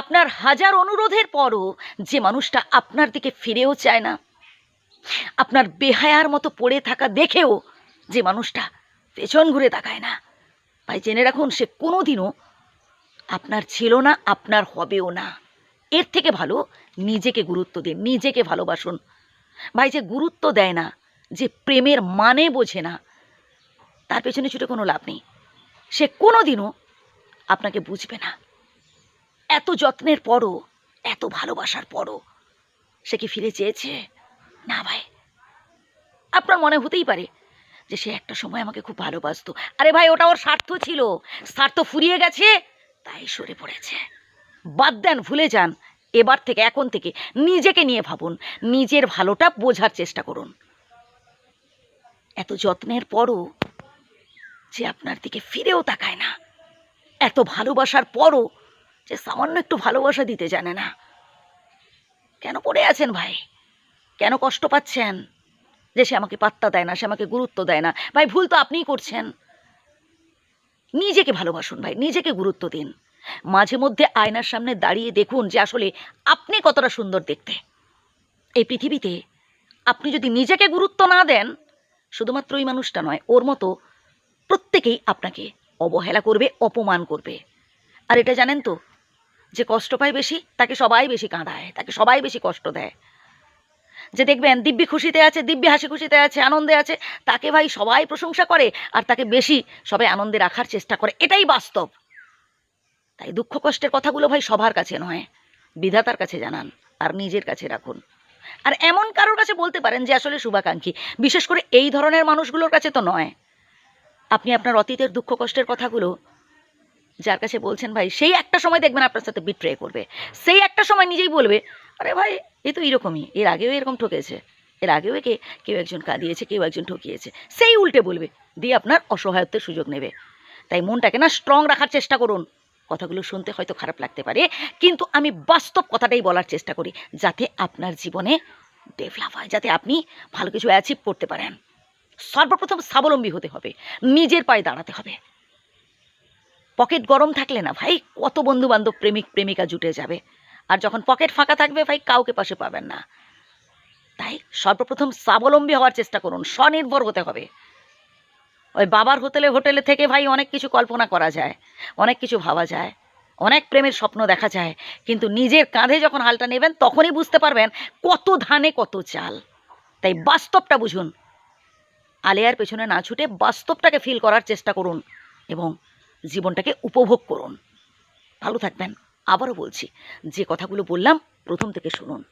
আপনার হাজার অনুরোধের পরও যে মানুষটা আপনার দিকে ফিরেও চায় না। আপনার বেহায়ার মতো পড়ে থাকা দেখেও যে মানুষটা পেছন ঘুরে তাকায় না। ভাই জেনে রাখুন, সে কোনো দিনও আপনার ছিল না, আপনার হবেও না। এর থেকে ভালো নিজেকে গুরুত্ব দিন, নিজেকে ভালোবাসুন। ভাই, যে গুরুত্ব দেয় না, যে প্রেমের মানে বোঝে না, তার পেছনে ছুটে কোনো লাভ নেই। সে কোনো দিনও আপনাকে বুঝবে না। এত যত্নের পরও, এত ভালোবাসার পরও। সে কি ফিরে চেয়েছে? না ভাই। আপনার মনে হতেই পারে যে সে একটা সময় আমাকে খুব ভালোবাসতো। আরে ভাই, ওটা ওর স্বার্থ ছিল। স্বার্থ ফুরিয়ে গেছে, তাই সরে পড়েছে। বাদ দেন, ভুলে যান। এবার থেকে, এখন থেকে নিজেকে নিয়ে ভাবুন। নিজের ভালোটা বোঝার চেষ্টা করুন। এত যত্নের পরও যে আপনার দিকে ফিরেও তাকায় না। এত ভালোবাসার পরও যে সামান্য একটু ভালোবাসা দিতে জানে না। কেন পড়ে আছেন ভাই? কেন কষ্ট পাচ্ছেন? যে সে আমাকে পাত্তা দেয় না, সে আমাকে গুরুত্ব দেয় না। ভাই, ভুল তো আপনিই করছেন। নিজেকে ভালোবাসুন ভাই, নিজেকে গুরুত্ব দিন। মাঝে মধ্যে আয়নার সামনে দাঁড়িয়ে দেখুন যে আসলে আপনি কতটা সুন্দর দেখতে। এই পৃথিবীতে আপনি যদি নিজেকে গুরুত্ব না দেন, শুধুমাত্র ওই মানুষটা নয়, ওর মতো প্রত্যেকেই আপনাকে অবহেলা করবে, অপমান করবে। আর এটা জানেন তো যে কষ্ট পায় বেশি, তাকে সবাই বেশি কাঁদায়, তাকে সবাই বেশি কষ্ট দেয়। যে দেখবেন, দিব্যি খুশিতে আছে, দিব্যি হাসি খুশিতে আছে, আনন্দে আছে, তাকে ভাই সবাই প্রশংসা করে, আর তাকে বেশি সবাই আনন্দে রাখার চেষ্টা করে, এটাই বাস্তব। তাই দুঃখ কষ্টের কথাগুলো ভাই সবার কাছে নয়, বিধাতার কাছে জানান, আর নিজের কাছে রাখুন। আর এমন কারোর কাছে বলতে পারেন যে আসলে শুভাকাঙ্ক্ষী, বিশেষ করে এই ধরনের মানুষগুলোর কাছে তো নয়। আপনি আপনার অতীতের দুঃখ কষ্টের কথাগুলো যার কাছে বলছেন, ভাই, সেই একটা সময় দেখবেন আপনার সাথে বিট্রে করবে। সেই একটা সময় নিজেই বলবে, আরে ভাই, এ তো এরকমই, এর আগেও এরকম ঠকেছে। এর আগেও একে, কেউ একজন কাঁদিয়েছে, কেউ একজন ঠকিয়েছে। সেই উল্টে বলবে, দিয়ে আপনার অসহায়ত্বের সুযোগ নেবে। তাই মনটাকে না স্ট্রং রাখার চেষ্টা করুন। কথাগুলো শুনতে হয়তো খারাপ লাগতে পারে, কিন্তু আমি বাস্তব কথাটাই বলার চেষ্টা করি, যাতে আপনার জীবনে ডেভেলপ হয়, যাতে আপনি ভালো কিছু অ্যাচিভ করতে পারেন। সর্বপ্রথম স্বাবলম্বী হতে হবে, নিজের পায়ে দাঁড়াতে হবে। পকেট গরম থাকলে না ভাই, কত বন্ধু বান্ধব প্রেমিক প্রেমিকা জুটে যাবে। আর যখন পকেট ফাঁকা থাকবে ভাই, কাউকে পাশে পাবেন না। তাই সর্বপ্রথম স্বাবলম্বী হওয়ার চেষ্টা করুন, স্বনির্ভর হতে হবে। ওই বাবার হোটেলে হোটেলে থেকে ভাই অনেক কিছু কল্পনা করা যায়, অনেক কিছু ভাবা যায়, অনেক প্রেমের স্বপ্ন দেখা যায়, কিন্তু নিজের কাঁধে যখন হালটা নেবেন, তখনই বুঝতে পারবেন কত ধানে কত চাল। তাই বাস্তবটা বুঝুন। আলেয়ার পেছনে না ছুটে বাস্তবটাকে ফিল করার চেষ্টা করুন এবং জীবনটাকে উপভোগ করুন। ভালো থাকবেন। আবারও বলছি যে কথাগুলো বললাম প্রথম থেকে শুনুন।